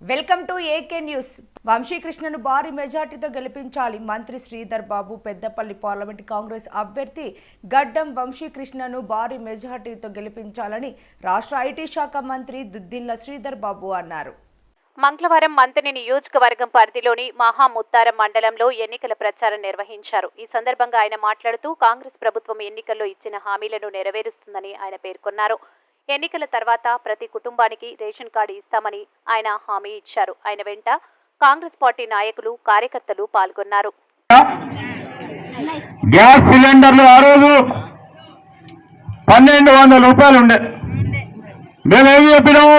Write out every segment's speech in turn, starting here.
Welcome to AK news. వంశీకృష్ణను భారీ మెజార్టీతో గెలిపించాలి మంత్రి శ్రీధర్ బాబు. పెద్దపల్లి పార్లమెంట్ కాంగ్రెస్ అభ్యర్థి గడ్డం వంశీకృష్ణను భారీ మెజార్టీతో గెలిపించాలని రాష్ట్ర ఐటీ శాఖ మంత్రి దుద్దిల్ల శ్రీధర్ బాబు అన్నారు. మంగళవారం మంతని నియోజకవర్గం పరిధిలోని మహాముత్తారం మండలంలో ఎన్నికల ప్రచారం నిర్వహించారు. ఈ సందర్భంగా ఆయన మాట్లాడుతూ కాంగ్రెస్ ప్రభుత్వం ఎన్నికల్లో ఇచ్చిన హామీలను నెరవేరుస్తుందని ఆయన పేర్కొన్నారు. ఎన్నికల తర్వాత ప్రతి కుటుంబానికి రేషన్ కార్డు ఇస్తామని ఆయన హామీ ఇచ్చారు. ఆయన వెంట కాంగ్రెస్ పార్టీ నాయకులు కార్యకర్తలు పాల్గొన్నారు. గ్యాస్ సిలిండర్లు ఆ రోజు పన్నెండు వందల రూపాయలు ఉండే. మేమేం చెప్పినాము?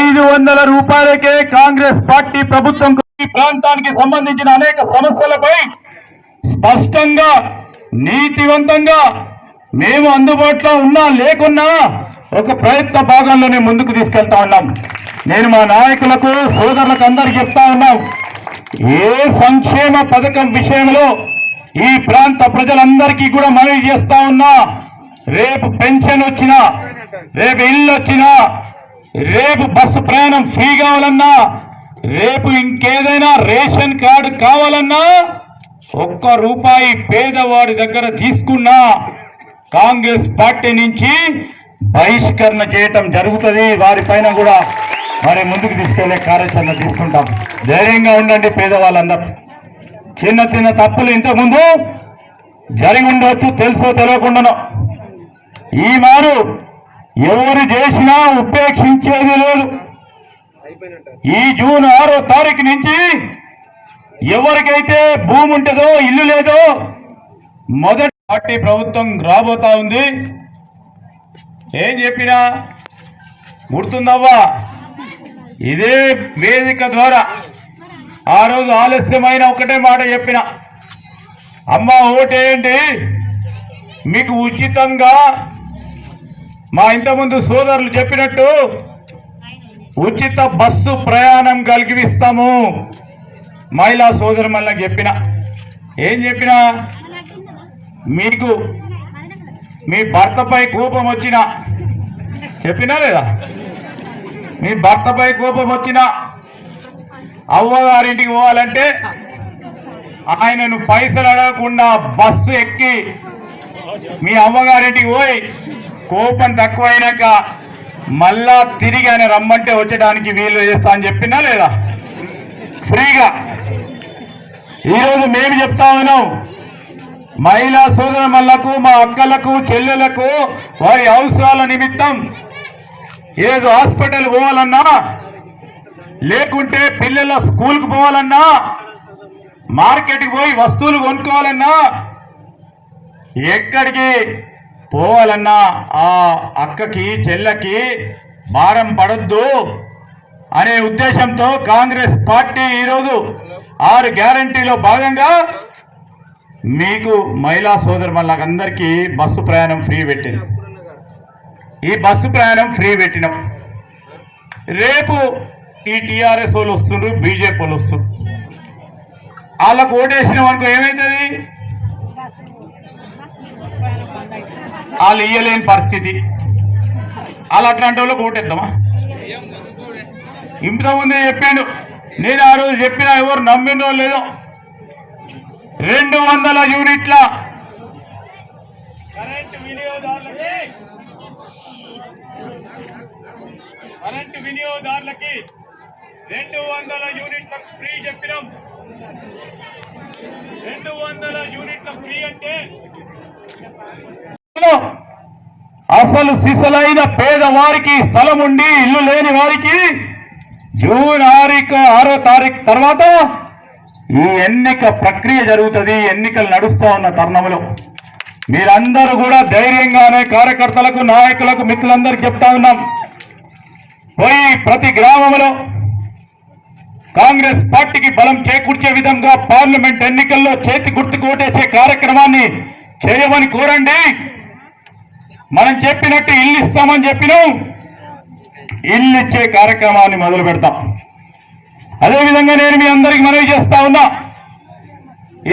ఐదు వందల రూపాయలకే కాంగ్రెస్ పార్టీ ప్రభుత్వం ప్రాంతానికి సంబంధించిన అనేక సమస్యలపై స్పష్టంగా నీతివంతంగా మేము అందుబాటులో ఉన్నా లేకున్నా ఒక ప్రయత్న భాగంలోనే ముందుకు తీసుకెళ్తా ఉన్నాం. నేను మా నాయకులకు సోదరులకు అందరికి చెప్తా ఉన్నాం. ఏ సంక్షేమ పథకం విషయంలో ఈ ప్రాంత ప్రజలందరికీ కూడా మనవి చేస్తా ఉన్నా రేపు పెన్షన్ వచ్చినా రేపు ఇల్లు వచ్చినా రేపు బస్సు ప్రయాణం ఫ్రీ కావాలన్నా రేపు ఇంకేదైనా రేషన్ కార్డు కావాలన్నా ఒక్క రూపాయి పేదవాడి దగ్గర తీసుకున్నా కాంగ్రెస్ పార్టీ నుంచి బహిష్కరణ చేయటం జరుగుతుంది. వారిపైన కూడా మరి ముందుకు తీసుకెళ్ళే కార్యాచరణ తీసుకుంటాం. ధైర్యంగా ఉండండి పేదవాళ్ళందరూ. చిన్న చిన్న తప్పులు ఇంతకుముందు జరిగి ఉండవచ్చు తెలుసో తెలియకుండానో. ఈ మారు ఎవరు చేసినా ఉపేక్షించేది లేదు. ఈ జూన్ ఆరో తారీఖు నుంచి ఎవరికైతే భూమి ఉంటుందో ఇల్లు లేదో మొదటి పార్టీ ప్రభుత్వం రాబోతా ఉంది. ఏం చెప్పినా గుర్తుందవ్వా? ఇదే వేదిక ద్వారా ఆ రోజు ఆలస్యమైన ఒకటే మాట చెప్పిన. అమ్మ ఓటేయండి. మీకు ఉచితంగా మా ఇంతకుముందు సోదరులు చెప్పినట్టు ఉచిత బస్సు ప్రయాణం కలిగిస్తాము. మహిళా సోదరు మళ్ళీ చెప్పిన. ఏం చెప్పినా? మీకు మీ భర్తపై కోపం వచ్చిన చెప్పినా లేదా? మీ భర్తపై కోపం వచ్చిన అవ్వగారింటికి పోవాలంటే ఆయనను పైసలు అడగకుండా బస్సు ఎక్కి మీ అమ్మగారింటికి పోయి కోపం తక్కువైనాక మళ్ళా తిరిగి ఆయన రమ్మంటే వచ్చడానికి వీలు చేస్తా అని చెప్పినా లేదా? ఫ్రీగా. ఈరోజు మేము చెప్తా ఉన్నాం. మహిళా సోదరమల్లకు మా అక్కలకు చెల్లెలకు వారి అవసరాల నిమిత్తం ఏదో హాస్పిటల్ పోవాలన్నా లేకుంటే పిల్లల స్కూల్కి పోవాలన్నా మార్కెట్కి పోయి వస్తువులు కొనుక్కోవాలన్నా ఎక్కడికి పోవాలన్నా ఆ అక్కకి చెల్లకి భారం పడొద్దు అనే ఉద్దేశంతో కాంగ్రెస్ పార్టీ ఈరోజు ఆరు గ్యారంటీలో భాగంగా మీకు మహిళా సోదరు అందరికీ బస్సు ప్రయాణం ఫ్రీ పెట్టింది. ఈ బస్సు ప్రయాణం ఫ్రీ పెట్టినాం. రేపు ఈ టీఆర్ఎస్ వాళ్ళు వస్తుండ్రు బీజేపీ వాళ్ళు వస్తుండ్రు. వాళ్ళకు ఓటేసిన వరకు ఏమవుతుంది వాళ్ళు ఇయ్యలేని పరిస్థితి. వాళ్ళు అట్లాంటి వాళ్ళకి ఓటేద్దామా? ఇంతకుముందే ముందే నేను ఆ రోజు చెప్పినా ఎవరు నమ్మినో లేదో రెండు వందల యూనిట్ల. కరెంటు వినియోగదారులకి కరెంటు వినియోగదారులకి రెండు వందల యూనిట్లకు ఫ్రీ చెప్పినాం. రెండు వందల యూనిట్ల ఫ్రీ అంటే అసలు సిసలైన పేదవారికి స్థలం ఉండి ఇల్లు లేని వారికి జూన్ ఆరుకు ఆరో తారీఖు తర్వాత ఈ ఎన్నిక ప్రక్రియ జరుగుతుంది ఎన్నికలు నడుస్తూ ఉన్న తరుణంలో. మీరందరూ కూడా ధైర్యంగానే కార్యకర్తలకు నాయకులకు మిత్రులందరికీ చెప్తా ఉన్నాం. పోయి ప్రతి గ్రామంలో కాంగ్రెస్ పార్టీకి బలం చేకూర్చే విధంగా పార్లమెంట్ ఎన్నికల్లో చేతి గుర్తు కోటేసే కార్యక్రమాన్ని చేయమని కోరండి. మనం చెప్పినట్టు ఇల్లు ఇస్తామని చెప్పినాం. ఇల్లు ఇచ్చే కార్యక్రమాన్ని మొదలు పెడతాం అదేవిధంగా నేను మీ అందరికి మనవి చేస్తా ఉన్నా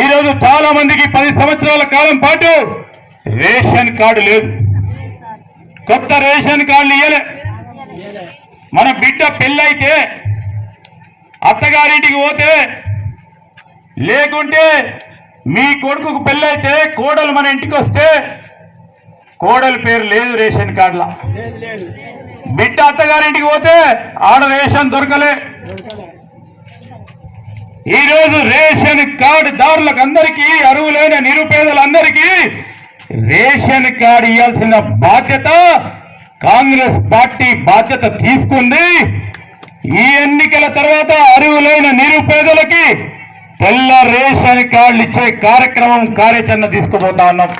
ఈరోజు చాలా మందికి పది సంవత్సరాల కాలం పాటు రేషన్ కార్డు లేదు. కొత్త రేషన్ కార్డులు ఇయ్యలే. మన బిడ్డ పెళ్ళైతే అత్తగారింటికి పోతే లేకుంటే మీ కొడుకుకు పెళ్ళైతే కోడలు మన ఇంటికి వస్తే కోడలి పేరు లేదు రేషన్ కార్డులా. బిడ్డ అత్తగారింటికి పోతే ఆడ రేషన్ దొరకలే. ఈరోజు రేషన్ కార్డు దారులకు అందరికీ అరువులైన నిరుపేదలందరికీ రేషన్ కార్డు ఇవ్వాల్సిన బాధ్యత కాంగ్రెస్ పార్టీ బాధ్యత తీసుకుంది. ఈ ఎన్నికల తర్వాత అరువులైన నిరుపేదలకి తెల్ల రేషన్ కార్డులు ఇచ్చే కార్యక్రమం కార్యాచరణ తీసుకుపోతా ఉన్నాం.